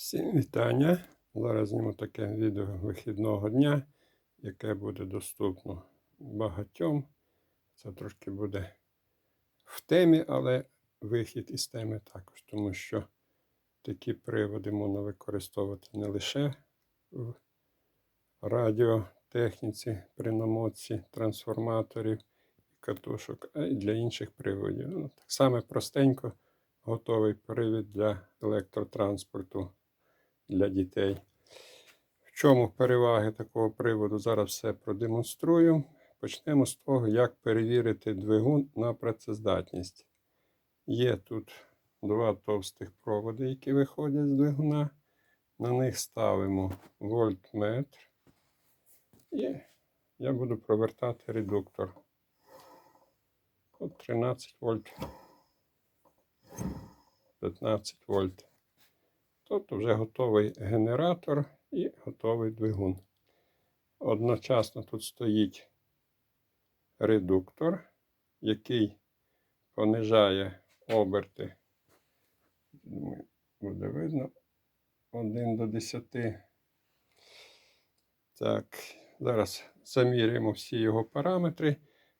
Всім вітання. Зараз зніму таке відео вихідного дня, яке буде доступно багатьом. Це трошки буде в темі, але вихід із теми також, тому що такі приводи можна використовувати не лише в радіотехніці, при намотці трансформаторів і катушок, а й для інших приводів. Ну, так само простенько готовий привід для електротранспорту для дітей. В чому переваги такого приводу? Зараз все продемонструю. Почнемо з того, як перевірити двигун на працездатність. Є тут два товстих проводи, які виходять з двигуна. На них ставимо вольтметр. І я буду провертати редуктор. От 13 вольт. 15 вольт. Тобто вже готовий генератор і готовий двигун. Одночасно тут стоїть редуктор, який понижає оберти. Буде видно 1 до 10. Так, зараз заміряємо всі його параметри.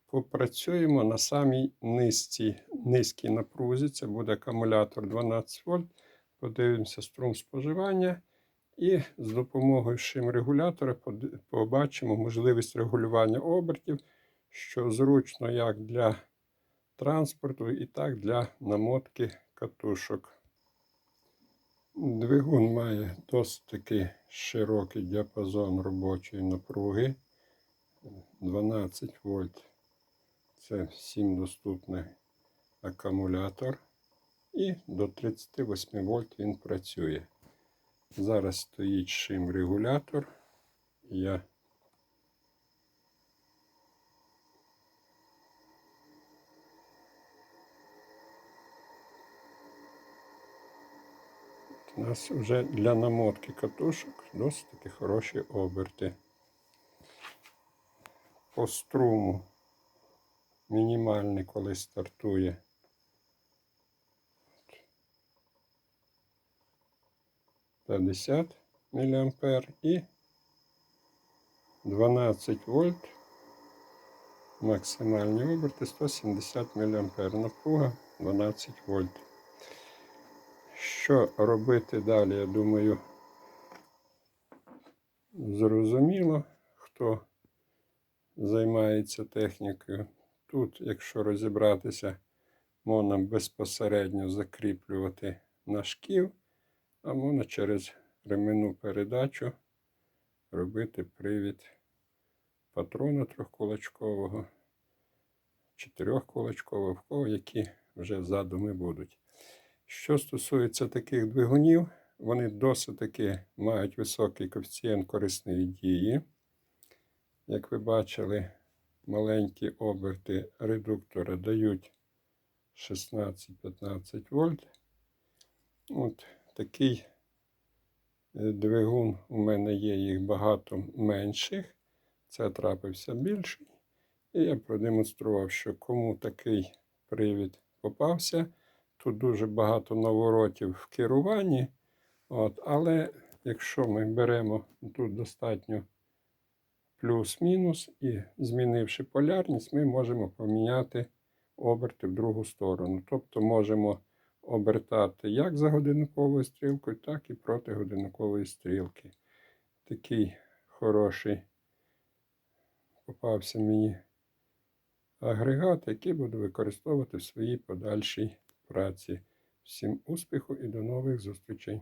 Попрацюємо на самій низькій, низькій напрузі. Це буде акумулятор 12 вольт. Подивимося струм споживання. І з допомогою шим-регулятора побачимо можливість регулювання обертів, що зручно як для транспорту, і так для намотки катушок. Двигун має досить таки широкий діапазон робочої напруги 12 вольт. Це всім доступний акумулятор. І до 38 вольт він працює. Зараз стоїть шим регулятор. Я У нас вже для намотки катушок досить таки хороші оберти. По струму мінімальний, коли стартує. 50 мА і 12 вольт. Максимальні оберти 170 мА. Напруга 12 вольт. Що робити далі, я думаю, зрозуміло, хто займається технікою. Тут, якщо розібратися, можна безпосередньо закріплювати на шків, а можна через ременну передачу робити привід патрона трьохкулачкового, чотирьохкулачкового, в кого які вже задуми будуть. Що стосується таких двигунів, вони досить таки мають високий коефіцієнт корисної дії. Як ви бачили, маленькі оберти редуктора дають 16-15 вольт. От такий е, двигун у мене є, їх багато менших. Це трапився більший. І я продемонстрував, що кому такий привід попався. Тут дуже багато наворотів в керуванні. От, Але якщо ми беремо тут достатньо плюс-мінус і змінивши полярність, ми можемо поміняти оберти в другу сторону. Тобто можемо обертати як за годинниковою стрілкою, так і проти годинникової стрілки. Такий хороший попався мені агрегат, який буду використовувати в своїй подальшій праці. Всім успіху і до нових зустрічей!